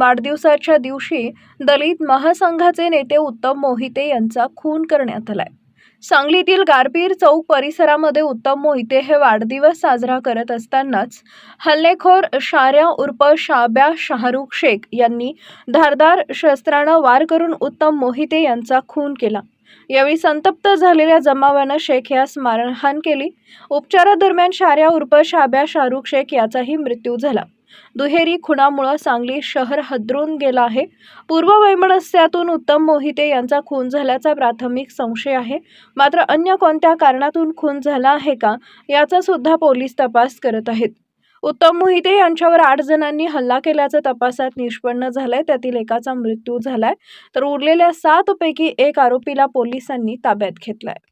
वाढदिवसाच्या दिवशी दलित महासंघाचे नेते उत्तम मोहिते यांचा खून करण्यात आलाय. सांगलीतील गारपीर चौक परिसरामध्ये उत्तम मोहिते हे वाढदिवस साजरा करत असतानाच हल्लेखोर शाऱ्या उर्फ शाब्या शाहरुख शेख यांनी धारदार शस्त्रानं वार करून उत्तम मोहिते यांचा खून केला. यावेळी संतप्त झालेल्या जमावानं शेख यास मारहाण केली. उपचारादरम्यान शाऱ्या उर्फ शाब्या शाहरुख शेख याचाही मृत्यू झाला. दुहेरी खुनामुळं सांगली शहर हदरून गेलं आहे. पूर्व वैमनस्यातून उत्तम मोहिते यांचा खून झाल्याचा प्राथमिक संशय आहे. मात्र अन्य कोणत्या कारणातून खून झाला आहे का याचा सुद्धा पोलीस तपास करत आहेत. उत्तम मोहिते यांच्यावर आठ जणांनी हल्ला केल्याचं तपासात निष्पन्न झालंय. त्यातील एकाचा मृत्यू झालाय. तर उरलेल्या सात पैकी एक आरोपीला पोलिसांनी ताब्यात घेतलाय.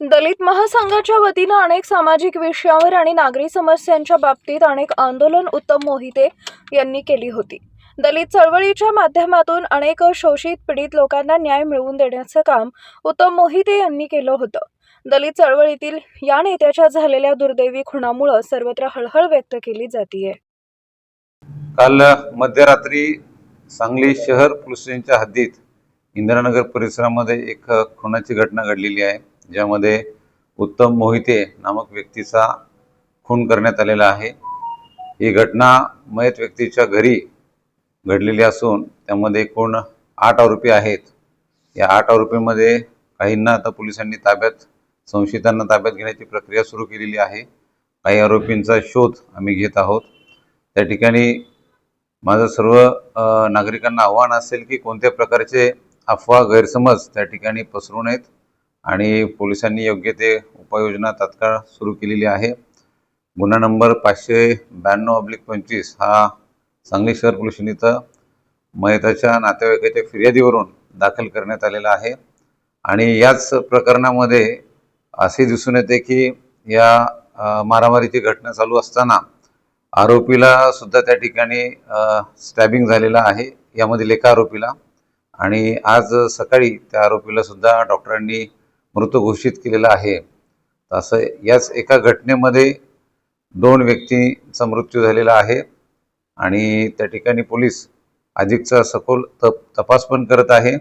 दलित महासंघाच्या वतीनं अनेक सामाजिक विषयावर आणि नागरी समस्यांच्या बाबतीत अनेक आंदोलन उत्तम मोहिते यांनी केली होती. दलित चळवळीच्या माध्यमातून अनेक शोषित पीडित लोकांना न्याय मिळवून देण्याचं काम उत्तम मोहिते यांनी केलं होतं. दलित चळवळीतील या नेत्याच्या झालेल्या दुर्दैवी खुणामुळं सर्वत्र हळहळ व्यक्त केली जातीये. काल मध्यरात्री सांगली शहर पोलीस हद्दीत इंदिरानगर परिसरामध्ये एक खुनाची घटना घडलेली आहे. ज्यामध्ये उत्तम मोहिते नामक व्यक्तीचा खून करण्यात आलेला आहे. ही घटना मयत व्यक्तीच्या घरी घडलेली असून त्यामध्ये एकूण आठ आरोपी आहेत. या आठ आरोपींमध्ये काहींना आता पोलिसांनी ताब्यात संशयितांना ताब्यात घेण्याची प्रक्रिया सुरू केलेली आहे. काही आरोपींचा शोध आम्ही घेत आहोत. त्या ठिकाणी माझं सर्व नागरिकांना आव्हान असेल की कोणत्या प्रकारचे अफवा गैरसमज त्या ठिकाणी पसरू नयेत. आणि पोलिसांनी योग्य ते उपाययोजना तात्काळ सुरू केलेली आहे. गुन्हा नंबर पाचशे ब्याण्णव अब्लिक पंचवीस हा सांगली शहर पोलीस इथं मयताच्या नातेवाईकाच्या फिर्यादीवरून दाखल करण्यात आलेला आहे. आणि याच प्रकरणामध्ये असे दिसून येते की या मारामारीची घटना चालू असताना आरोपीला सुद्धा त्या ठिकाणी स्टॅबिंग झालेला आहे. यामधील एका आरोपीला आणि आज सकाळी त्या आरोपीला सुद्धा डॉक्टरांनी मृत घोषित केलेला आहे. असं याच एका घटनेमध्ये दोन व्यक्तींचा मृत्यू झालेला आहे आणि त्या ठिकाणी पोलीस अधिकचा सखोल तप तपास पण करत आहे.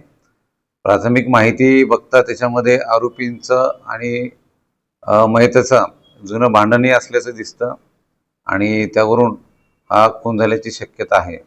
प्राथमिक माहिती बघता त्याच्यामध्ये आरोपींचं आणि अ, जुनं भांडणही असल्याचं दिसतं आणि त्यावरून हा खून झाल्याची शक्यता आहे.